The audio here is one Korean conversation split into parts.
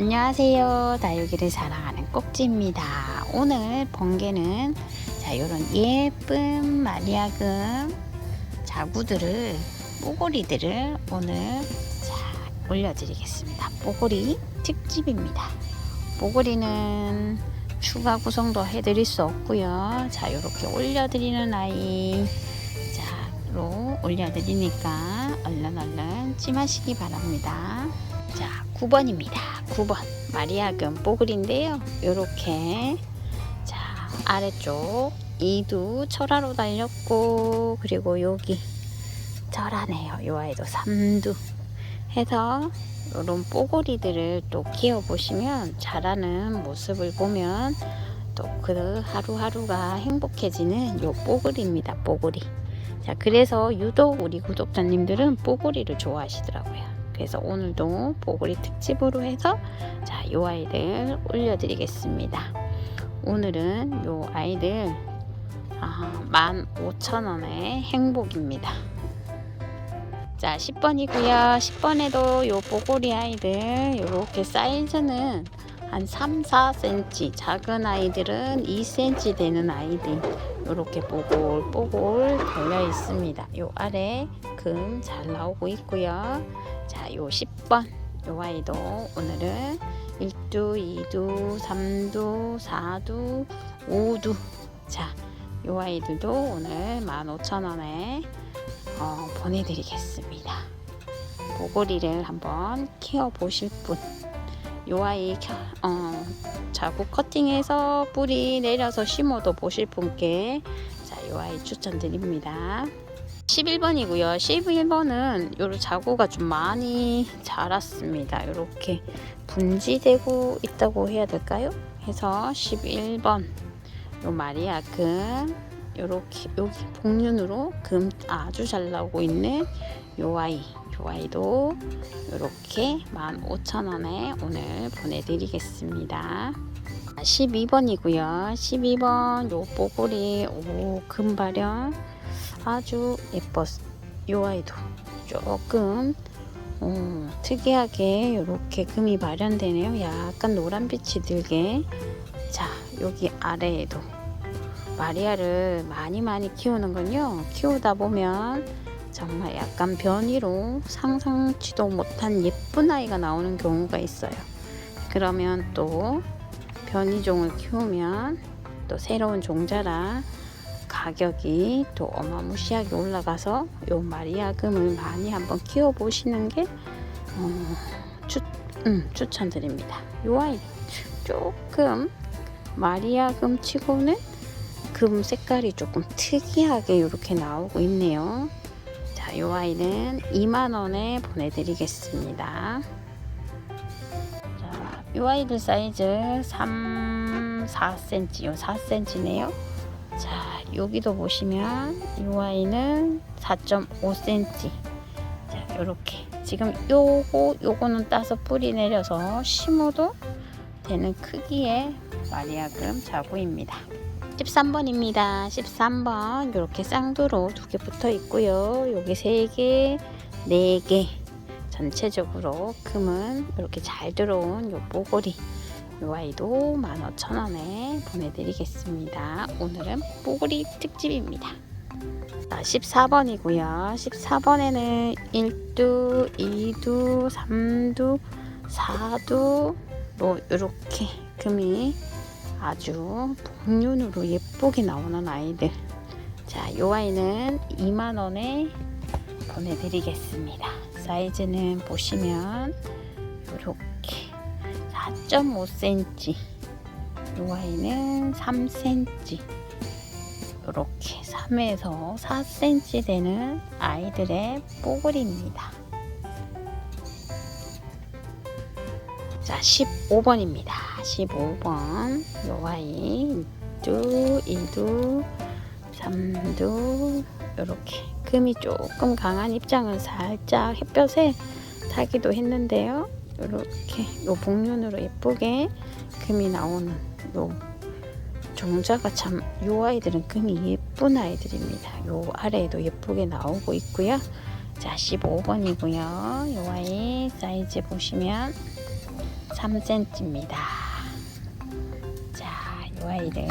안녕하세요. 다육이를 사랑하는 꼭지입니다. 오늘 번개는 자, 요런 예쁜 마리아금 자구들을 뽀고리들을 오늘 자, 올려드리겠습니다. 뽀고리 특집입니다. 뽀고리는 추가 구성도 해드릴 수 없고요. 자, 이렇게 올려드리는 아이 자 로 올려드리니까 얼른 얼른 찜하시기 바랍니다. 자, 9번입니다. 9번 마리아금 뽀글인데요. 요렇게 자 아래쪽 이두 철화로 달렸고 그리고 여기 철화네요. 요 아이도 삼두 해서 요런 뽀글이들을 또 키워 보시면 자라는 모습을 보면 또 그 하루하루가 행복해지는 요 뽀글입니다. 뽀글이. 자 그래서 유독 우리 구독자님들은 뽀글이를 좋아하시더라고요. 그래서 오늘도 보글이 특집으로 해서 자, 요 아이들 올려드리겠습니다. 오늘은 요 아이들 아, 15,000원의 행복입니다. 자, 10번이고요. 10번에도 요 보고리 아이들 요렇게 사이즈는 한 3, 4cm 작은 아이들은 2cm 되는 아이들 요렇게 뽀글뽀글 달려 있습니다. 요 아래 금 잘 나오고 있고요. 자, 요 10번 요 아이도 오늘은 1두, 2두, 3두, 4두, 5두 자, 요 아이들도 오늘 15,000원에 어, 보내드리겠습니다. 보고리를 한번 키워보실 분, 요 아이 켜, 어, 자국 커팅해서 뿌리 내려서 심어도 보실 분께 자, 요 아이 추천드립니다. 11번이고요. 11번은 요런 자구가 좀 많이 자랐습니다. 이렇게 분지되고 있다고 해야 될까요? 해서 11번 요 마리아 금 요렇게 여기 복륜으로 금 아주 잘 나오고 있는 요 아이 요 아이도 요렇게 15,000원에 오늘 보내드리겠습니다. 12번이고요. 12번 요 뽀글이 오 금발형 아주 예뻤 요 아이도 조금 어, 특이하게 이렇게 금이 발현되네요. 약간 노란빛이 들게. 자 여기 아래에도 마리아를 많이 많이 키우는군요. 키우다 보면 정말 약간 변이로 상상치도 못한 예쁜 아이가 나오는 경우가 있어요. 그러면 또 변이종을 키우면 또 새로운 종자라 가격이 또 어마무시하게 올라가서 요 마리아금을 많이 한번 키워 보시는 게 어, 추, 음, 추천드립니다. 요 아이 조금 마리아금 치고는 금 색깔이 조금 특이하게 이렇게 나오고 있네요. 자, 요 아이는 2만 원에 보내드리겠습니다. 자, 요 아이들 사이즈 3, 4cm, 요 4cm네요. 자, 여기도 보시면 이 아이는 4.5cm. 자, 요렇게. 지금 요거, 요거는 따서 뿌리 내려서 심어도 되는 크기의 마리아금 자구입니다. 13번입니다. 13번. 이렇게 쌍두로 두 개 붙어 있고요. 여기 세 개, 네 개. 전체적으로 금은 이렇게 잘 들어온 요 뽀고리. 요 아이도 15,000원에 보내드리겠습니다. 오늘은 뽀글이 특집입니다. 14번이고요. 14번에는 1두, 2두, 3두, 4두 뭐 이렇게 금이 아주 복륜으로 예쁘게 나오는 아이들 자, 요 아이는 2만원에 보내드리겠습니다. 사이즈는 보시면 이렇게 4.5cm 이 아이는 3cm 이렇게 3에서 4cm 되는 아이들의 뽀글입니다. 자 15번입니다. 15번 요 아이 2두, 2두, 3두 이렇게 금이 조금 강한 입장은 살짝 햇볕에 타기도 했는데요. 이렇게 요 복륜으로 예쁘게 금이 나오는 요 종자가 참 요 아이들은 금이 예쁜 아이들입니다. 요 아래에도 예쁘게 나오고 있고요. 자 15번이고요. 요 아이 사이즈 보시면 3cm입니다. 자, 이 아이들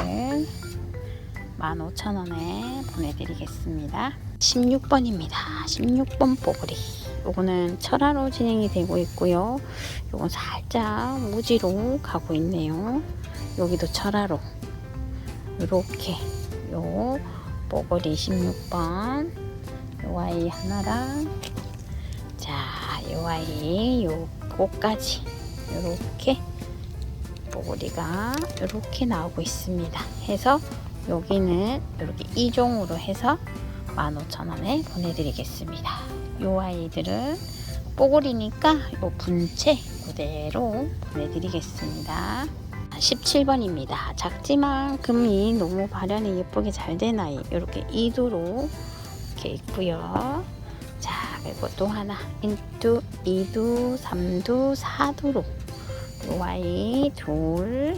15,000원에 보내드리겠습니다. 16번입니다. 16번 뽀글이. 요거는 철화로 진행이 되고 있고요. 요건 살짝 무지로 가고 있네요. 여기도 철화로. 요렇게 요 뽀글이 16번 요 아이 하나랑 자, 요 아이 요거까지 요렇게 뽀글이가 요렇게 나오고 있습니다. 해서 여기는 이렇게 2종으로 해서 15,000원에 보내드리겠습니다. 요 아이들은 뽀글이니까 요 분체 그대로 보내드리겠습니다. 17번입니다. 작지만 금이 너무 발현이 예쁘게 잘 된 아이 이렇게 2두로 이렇게 있고요. 자 그리고 또 하나 1두, 2두, 3두, 4두로 요 아이 둘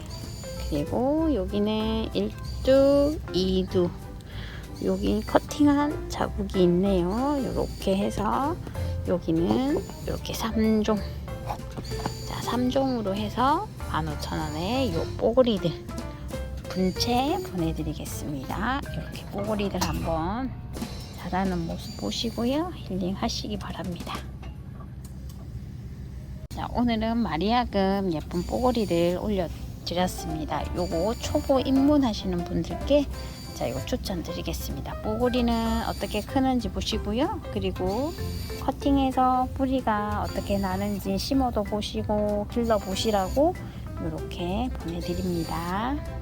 그리고 여기는 1두, 2두 여기 커팅한 자국이 있네요. 이렇게 해서 여기는 이렇게 3종 자 3종으로 해서 15,000원에 요 뽀글이들 분체 보내드리겠습니다. 이렇게 뽀글이들 한번 자라는 모습 보시고요. 힐링 하시기 바랍니다. 자, 오늘은 마리아금 예쁜 뽀글이를 올려드렸습니다. 요거 초보 입문하시는 분들께 자, 이거 추천드리겠습니다. 뽀글이는 어떻게 크는지 보시고요. 그리고 커팅해서 뿌리가 어떻게 나는지 심어도 보시고 길러 보시라고 이렇게 보내드립니다.